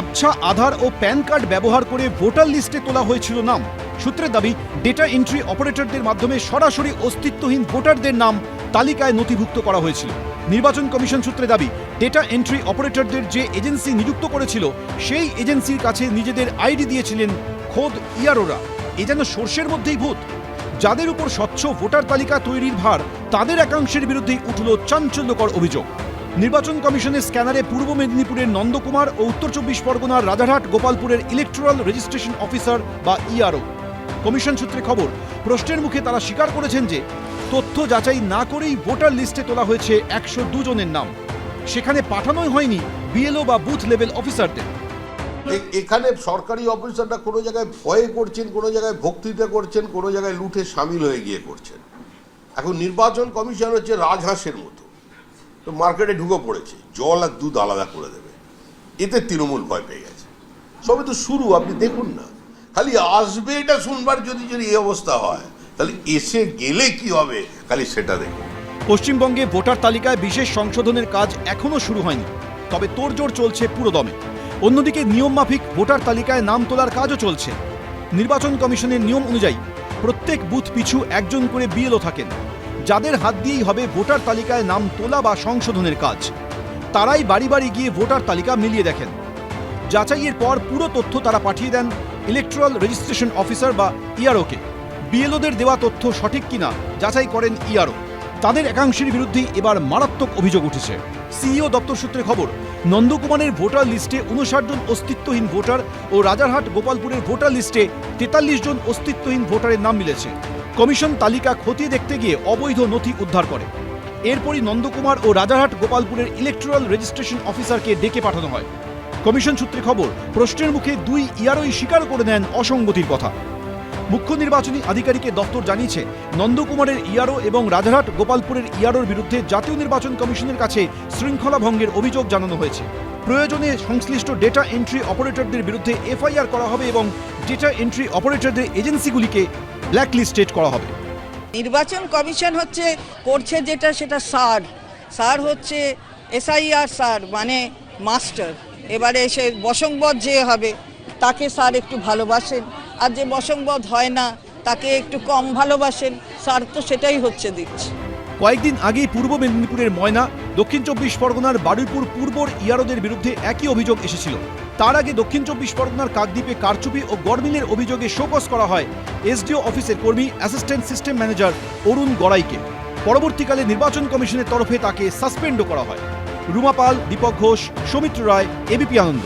আবছা, আধার ও pan card ব্যবহার করে ভোটার লিস্টে তোলা হয়েছিল নাম। সূত্রের দাবি, ডেটা এন্ট্রি অপারেটরদের মাধ্যমে সরাসরি অস্তিত্বহীন ভোটারদের নাম তালিকায় নথিভুক্ত করা হয়েছিল। নির্বাচন কমিশন সূত্রে দাবি, ডেটা এন্ট্রি অপারেটরদের যে এজেন্সি নিযুক্ত করেছিল, সেই এজেন্সির কাছে নিজেদের আইডি দিয়েছিলেন খোদ ইয়ারোরা। এ যেন সর্ষের মধ্যেই ভূত। যাদের উপর স্বচ্ছ ভোটার তালিকা তৈরির ভার, তাদের একাংশের বিরুদ্ধেই উঠল চাঞ্চল্যকর অভিযোগ। নির্বাচন কমিশনের স্ক্যানারে পূর্ব মেদিনীপুরের নন্দকুমার ও উত্তর চব্বিশ পরগনার রাজারহাট গোপালপুরের ইলেকট্রাল রেজিস্ট্রেশন অফিসার বা ইআরও কমিশন সূত্রে খবর, প্রশ্নের মুখে তারা স্বীকার করেছেন যে, তথ্য যাচাই না করেই ভোটার লিস্টে তোলা হয়েছে একশো দুজনের নাম। সেখানে পাঠানোই হয়নি বিএলও বা বুথ লেভেল অফিসারদের এখানে সরকারি অফিসাররা কোনো জায়গায় ভয়ে করছেন, কোনো জায়গায় ভক্তিতে করছেন, কোনো জায়গায় লুটে সামিল হয়ে গিয়ে করছেন। এখন নির্বাচন কমিশন হচ্ছে রাজহাঁসের মতো। তো মার্কেটে ঢুকে পড়েছে। জল আর দুধ আলাদা করে দেবে। এতে তৃণমূল ভয় পেয়ে গেছে। সবে তো শুরু, আপনি দেখুন না। খালি আসবে এটা শুনবার যদি যদি এই অবস্থা হয়, তাহলে এসে গেলে কি হবে? খালি সেটা দেখুন। পশ্চিমবঙ্গে ভোটার তালিকায় বিশেষ সংশোধনের কাজ এখনও শুরু হয়নি। তবে তোড়জোড় চলছে পুরোদমে অন্যদিকে নিয়মমাফিক ভোটার তালিকায় নাম তোলার কাজও চলছে। নির্বাচন কমিশনের নিয়ম অনুযায়ী প্রত্যেক বুথ পিছু একজন করে বিএলও থাকেন। যাদের হাত দিয়েই হবে ভোটার তালিকায় নাম তোলা বা সংশোধনের কাজ। তারাই বাড়ি বাড়ি গিয়ে ভোটার তালিকা মিলিয়ে দেখেন। যাচাইয়ের পর পুরো তথ্য তারা পাঠিয়ে দেন ইলেকট্রাল রেজিস্ট্রেশন অফিসার বা ইআরওকে বিএলওদের দেওয়া তথ্য সঠিক কিনা যাচাই করেন ইআরও তাদের একাংশের বিরুদ্ধেই এবার মারাত্মক অভিযোগ উঠেছে। সিইও দপ্তর সূত্রে খবর, নন্দকুমারের ভোটার লিস্টে উনষাট জন অস্তিত্বহীন ভোটার ও রাজারহাট গোপালপুরের ভোটার লিস্টে তেতাল্লিশ জন অস্তিত্বহীন ভোটারের নাম মিলেছে। কমিশন তালিকা খতিয়ে দেখতে গিয়ে অবৈধ নথি উদ্ধার করে। এরপরই নন্দকুমার ও রাজারহাট গোপালপুরের ইলেকট্রাল রেজিস্ট্রেশন অফিসারকে ডেকে পাঠানো হয়। কমিশন সূত্রে খবর, প্রশ্নের মুখে দুই ইয়ারই স্বীকার করে নেন অসঙ্গতির কথা। মুখ্য নির্বাচনী আধিকারিকের দপ্তর জানিয়েছে, নন্দকুমারের ইআরও এবং রাজারহাট গোপালপুরের ইয়ারোর বিরুদ্ধে জাতীয় নির্বাচন কমিশনের কাছে শৃঙ্খলা ভঙ্গের অভিযোগ জানানো হয়েছে। প্রয়োজনে সংশ্লিষ্ট ডেটা এন্ট্রি অপারেটরদের বিরুদ্ধে এফআইআর করা হবে এবং ডেটা এন্ট্রি অপারেটরদের এজেন্সিগুলিকে ব্ল্যাকলিস্টেড করা হবে। নির্বাচন কমিশন হচ্ছে করছে যেটা, সেটা সার। সার হচ্ছে এসআইআর সার মানে মাস্টার। এবারে এসে বসংবধ যে হবে, তাকে স্যার একটু ভালোবাসেন। আর যে বসংবধ হয় না, তাকে একটু কম ভালোবাসেন স্যার তো সেটাই হচ্ছে দিচ্ছে। কয়েকদিন আগেই পূর্ব মেদিনীপুরের ময়না, দক্ষিণ চব্বিশ পরগনার বারুইপুর পূর্বর ইয়ারোদের বিরুদ্ধে একই অভিযোগ এসেছিল। তার আগে দক্ষিণ চব্বিশ পরগনার কাকদ্বীপে কারচুপি ও গড়মিলের অভিযোগে শোকস করা হয় এসডিও অফিসের কর্মী, অ্যাসিস্ট্যান্ট সিস্টেম ম্যানেজার অরুণ গড়াইকে। পরবর্তীকালে নির্বাচন কমিশনের তরফে তাকে সাসপেন্ডও করা হয়। রুমা পাল, দীপক ঘোষ, সৌমিত্র রায় এবিপি আনন্দ।